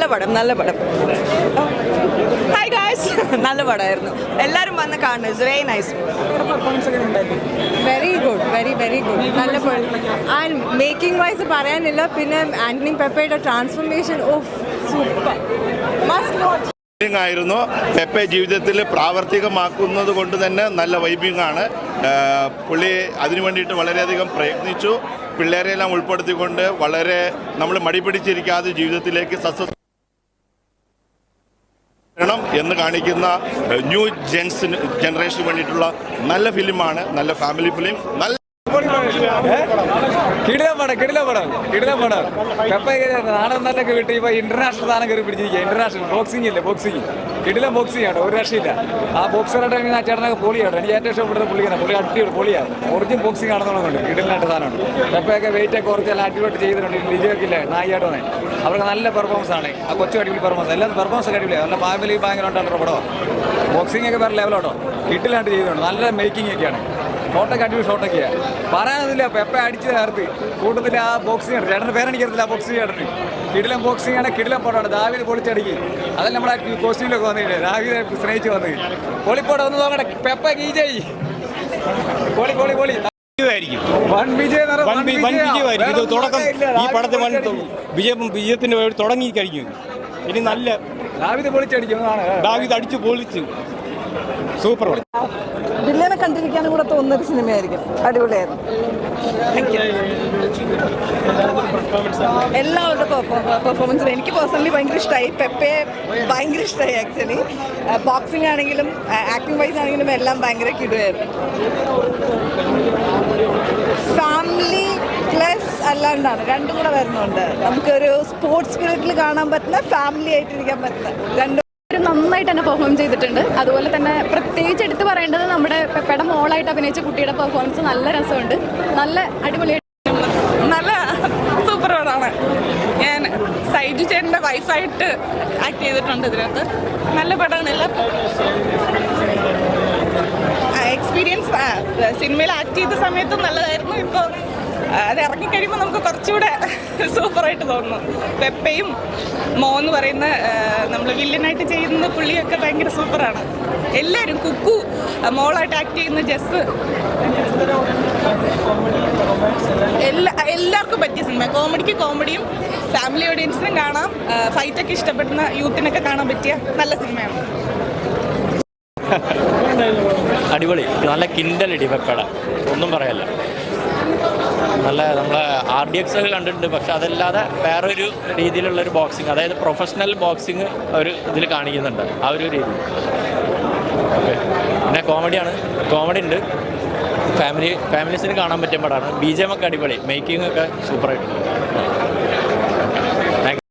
നല്ല പടം നല്ല പടം. ഹായ് ഗായ്സ് നല്ല പടമായിരുന്നു. എല്ലാവരും വന്ന് കാണുന്നു. It's very nice very good very very good നല്ല ആൻഡ് മേക്കിംഗ് വൈസ് പറയാനില്ല. പിന്നെ ആന്റണി പെപ്പയുടെ ട്രാൻസ്ഫോർമേഷൻ ഓഫ് സൂപ്പർ മസ്റ്റ് ആയിരുന്നു. പെപ്പെ ജീവിതത്തിൽ പ്രാവർത്തികമാക്കുന്നത് കൊണ്ട് തന്നെ നല്ല വൈബിംഗ് ആണ്. ആ, പുള്ളി അതിനു വേണ്ടിയിട്ട് വളരെയധികം പ്രയത്നിച്ചു. പിള്ളേരെല്ലാം ഉൾപ്പെടുത്തിക്കൊണ്ട് വളരെ നമ്മൾ മടിപിടിച്ചിരിക്കാതെ ജീവിതത്തിലേക്ക് സസ്വ ണം എന്ന് കാണിക്കുന്ന ന്യൂ ജെൻസിന് ജനറേഷന് വേണ്ടിയിട്ടുള്ള നല്ല ഫിലിമാണ് നല്ല ഫാമിലി ഫിലിം. നല്ല കിടിലം പടം കിടിലം പടം കിടിലം പടം. പെപ്പ നാടൻ ഇന്റർനാഷണൽ സാധനം കയറി പിടിച്ചിരിക്കുക ഇന്റർനാഷണൽ ബോക്സിംഗ് ഇല്ലേ ബോക്സിംഗ് കിടിലം ബോക്സിംഗ് ആണ് ഒരു രക്ഷയില്ല. ആ ബോക്സറായിട്ട് ആ ചേട്ടനൊക്കെ പൊളിയാണ് എനിക്ക് ഏറ്റവും ഇഷ്ടപ്പെട്ട പുള്ളിയാണ് പുള്ളി അടിപൊളി പൊളിയാണ്. ഒറിജിൻ ബോക്സിംഗ് ആണെന്നുള്ളതുകൊണ്ട് കിടിലായിട്ട് സാധനമുണ്ട് പെപ്പയൊക്കെ വെയിറ്റ് ഒക്കെ കുറച്ച് എല്ലാം അടിപൊളി ചെയ്തിട്ടുണ്ട്. ലിജൊക്കെ ഇല്ലേ നായിയായിട്ട് വന്നേ. അവർക്ക് നല്ല പെർഫോമൻസ് ആണ്. ആ കൊച്ചു അടിപൊളി പെർഫോമൻസ് എല്ലാം പെർഫോമൻസ് ഒക്കെ അടിപൊളിയാണ് നല്ല ഫാമിലി ഭയങ്കര ഉണ്ടായിട്ടുള്ള പടമാണ് ബോക്സിംഗ് ഒക്കെ വേറെ ലെവലോട്ടോ കിട്ടിലായിട്ട് ചെയ്തുകൊണ്ട് നല്ല മേക്കിംഗ് ഒക്കെയാണ്. ഷോട്ടൊക്കെ അടിപൊളി ഷോട്ടൊക്കെയാണ് പറയാനൊന്നുമില്ല. പെപ്പ അടിച്ച് ചേർത്ത് കൂട്ടത്തിൽ ആ ബോക്സിംഗ് ആണ് ചേട്ടന്റെ പേരെനിക്കറിയില്ല ആ ബോക്സിംഗ് ചേട്ടന്. കിടിലം ബോക്സിംഗ് ആണ്. കിടിലം പടമാണ് ദാവിൽ പൊളിച്ചടിക്കും. അതല്ല നമ്മുടെ കോസ്റ്റ്യൂമിലൊക്കെ വന്നിട്ട്. രാവിലെ സ്നേഹിച്ച് വന്നത്. പൊളിപ്പോടെ ഒന്ന് നോക്കട്ടെ. പെപ്പ ഗീജായി പൊളി പൊളി പൊളി. വിജയമായിരിക്കും വൻ വിജയമായിരിക്കും. ഇത് തുടക്കം ഈ പടത്തെ വൻ വിജയം വിജയത്തിന്റെ വഴി തുടങ്ങി കഴിഞ്ഞു ഇനി നല്ല ദാവിത് അടിച്ചു പൊളിച്ചു. സൂപ്പർ വില്ലനെ കണ്ടിരിക്കാനും കൂടെ തോന്നുന്നൊരു സിനിമയായിരിക്കും. അടിപൊളിയായിരുന്നു. എല്ലാവരുടെ പെർഫോമൻസും എനിക്ക് പേഴ്സണലി ഭയങ്കര ഇഷ്ടമായി പെപ്പയെ ഭയങ്കര ഇഷ്ടമായി ആക്ച്വലി ബോക്സിംഗ് ആണെങ്കിലും ആക്ടിംഗ് വൈസ് ആണെങ്കിലും എല്ലാം ഭയങ്കര കിടുവായിരുന്നു. Family plus അല്ലാണ്ടാണ്. രണ്ടും കൂടെ വരുന്നുണ്ട്. നമുക്കൊരു സ്പോർട്സ് സ്പിരിറ്റിൽ കാണാൻ പറ്റുന്ന ഫാമിലി ആയിട്ടിരിക്കാൻ പറ്റുന്ന രണ്ടും. നന്നായിട്ട് തന്നെ പെർഫോം ചെയ്തിട്ടുണ്ട്. അതുപോലെ തന്നെ പ്രത്യേകിച്ച് എടുത്തു പറയേണ്ടത് നമ്മുടെ പെപ്പയുടെ മോളായിട്ട് അഭിനയിച്ച കുട്ടിയുടെ പെർഫോമൻസ് നല്ല രസമുണ്ട്. നല്ല അടിപൊളിയായിട്ട് നല്ല സൂപ്പർ പടമാണ് ഞാൻ സൈജു ചേട്ടന്റെ വൈഫായിട്ട് ആക്ട് ചെയ്തിട്ടുണ്ട് ഇതിനകത്ത്. നല്ല പടമാണ്. എല്ലാം സിനിമയിൽ ആക്ട് ചെയ്ത സമയത്തും നല്ലതായിരുന്നു. ഇപ്പോൾ അത് ഇറങ്ങിക്കഴിയുമ്പോൾ നമുക്ക് കുറച്ചുകൂടെ സൂപ്പറായിട്ട് തോന്നുന്നു. പെപ്പയും മോ എന്ന് പറയുന്ന നമ്മൾ വില്ലനായിട്ട് ചെയ്യുന്ന പുള്ളിയൊക്കെ ഭയങ്കര സൂപ്പറാണ്. എല്ലാവരും കുക്കു മോളായിട്ട് ആക്ട് ചെയ്യുന്ന ജസ്. എല്ലാ എല്ലാവർക്കും പറ്റിയ സിനിമ. കോമഡിക്ക് കോമഡിയും ഫാമിലി ഓഡിയൻസിനും കാണാം. ഫൈറ്റൊക്കെ ഇഷ്ടപ്പെടുന്ന യൂത്തിനൊക്കെ കാണാൻ പറ്റിയ നല്ല സിനിമയാണ്. അടിപൊളി. നല്ല കിൻഡലടി വെക്കട ഒന്നും പറയല്ല. നല്ല നമ്മളെ ആർ ഡി എക്സ് ഒക്കെ കണ്ടിട്ടുണ്ട്. പക്ഷെ അതല്ലാതെ വേറൊരു രീതിയിലുള്ള ഒരു ബോക്സിങ് അതായത് പ്രൊഫഷണൽ ബോക്സിങ് ഒരു ഇതിൽ കാണിക്കുന്നുണ്ട്. ആ ഒരു രീതി. ഓക്കെ പിന്നെ കോമഡിയാണ് കോമഡി ഉണ്ട്. ഫാമിലി ഫാമിലീസിന് കാണാൻ പറ്റിയ പടമാണ്. ബി ജെ എം ഒക്കെ അടിപൊളി. മേക്കിംഗ് ഒക്കെ സൂപ്പറായിട്ടുണ്ട്